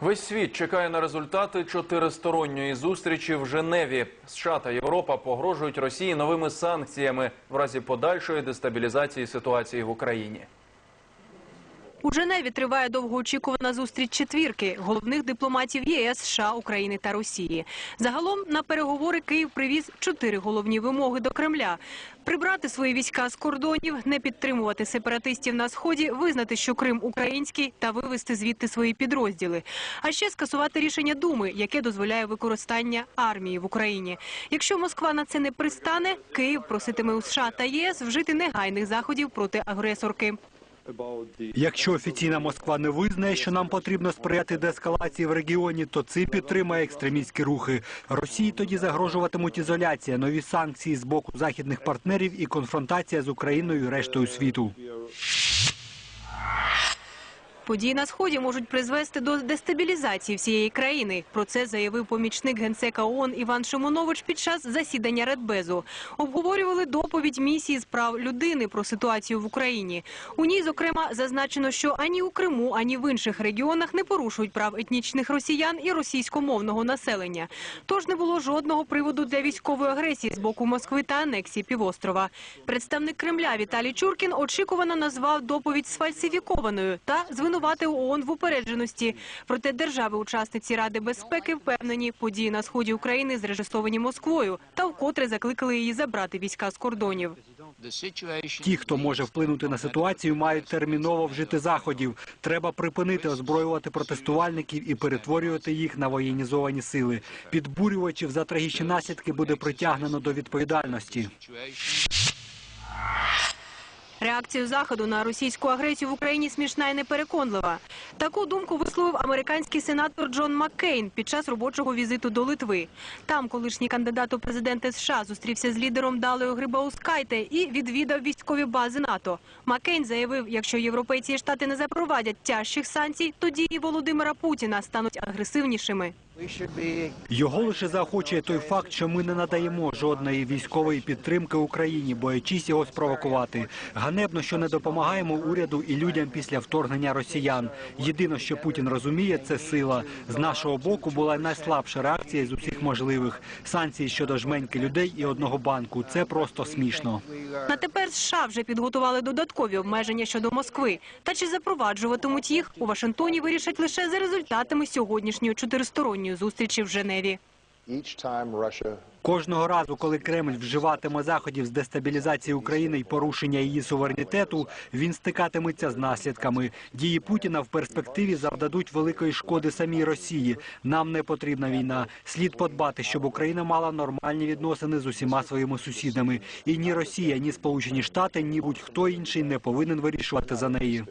Весь світ чекає на результати чотиристоронньої зустрічі в Женеві. США та Європа погрожують Росії новими санкціями в разі подальшої дестабілізації ситуації в Україні. У Женеві триває довгоочікувана зустріч четвірки головних дипломатів ЄС, США, України та Росії. Загалом на переговори Київ привіз чотири головні вимоги до Кремля: прибрати свої війська з кордонів, не підтримувати сепаратистів на сході, визнати, що Крим український, та вивести звідти свої підрозділи. А ще скасувати рішення Думи, яке дозволяє використання армії в Україні. Якщо Москва на це не пристане, Київ проситиме у США та ЄС вжити негайних заходів проти агресорки. Якщо офіційна Москва не визнає, що нам потрібно сприяти деескалації в регіоні, то це підтримає екстремістські рухи. Росії тоді загрожуватимуть ізоляція, нові санкції з боку західних партнерів і конфронтація з Україною і рештою світу. Події на сході можуть призвести до дестабілізації всієї країни. Про це заявив помічник генсека ООН Іван Шимонович під час засідання Радбезу. Обговорювали доповідь місії з прав людини про ситуацію в Україні. У ній, зокрема, зазначено, що ані у Криму, ані в інших регіонах не порушують прав етнічних росіян і російськомовного населення. Тож не було жодного приводу для військової агресії з боку Москви та анексії півострова. Представник Кремля Віталій Чуркін очікувано назвав доповідь сфальсифікованою та звинуватив ООН в упередженості. Проте держави-учасниці Ради безпеки впевнені, події на сході України зрежисовані Москвою та вкотре закликали її забрати війська з кордонів. Ті, хто може вплинути на ситуацію, мають терміново вжити заходів. Треба припинити озброювати протестувальників і перетворювати їх на воєнізовані сили. Підбурювачів за трагічні наслідки буде притягнено до відповідальності. Реакцію заходу на російську агресію в Україні смішна і непереконлива. Таку думку висловив американський сенатор Джон Маккейн під час робочого візиту до Литви. Там колишній кандидат у президенти США зустрівся з лідером Далею Грибаускайте і відвідав військові бази НАТО. Маккейн заявив, якщо європейці і штати не запровадять тяжчих санкцій, то дії Володимира Путіна стануть агресивнішими. Його лише заохочує той факт, що ми не надаємо жодної військової підтримки Україні, боячись його спровокувати. Ганебно, що не допомагаємо уряду і людям після вторгнення росіян. Єдине, що Путін розуміє, це сила. З нашого боку була найслабша реакція з усіх можливих санкції щодо жменьки людей і одного банку. Це просто смішно. На тепер США вже підготували додаткові обмеження щодо Москви. Та чи запроваджуватимуть їх у Вашингтоні вирішать лише за результатами сьогоднішньої чотиристоронньої зустрічі в Женеві. Кожного разу, коли Кремль вживатиме заходів з дестабілізації України і порушення її суверенітету, він стикатиметься з наслідками. Дії Путіна в перспективі завдадуть великої шкоди самій Росії. Нам не потрібна війна. Слід подбати, щоб Україна мала нормальні відносини з усіма своїми сусідами. І ні Росія, ні Сполучені Штати, ні будь-хто інший не повинен вирішувати за неї.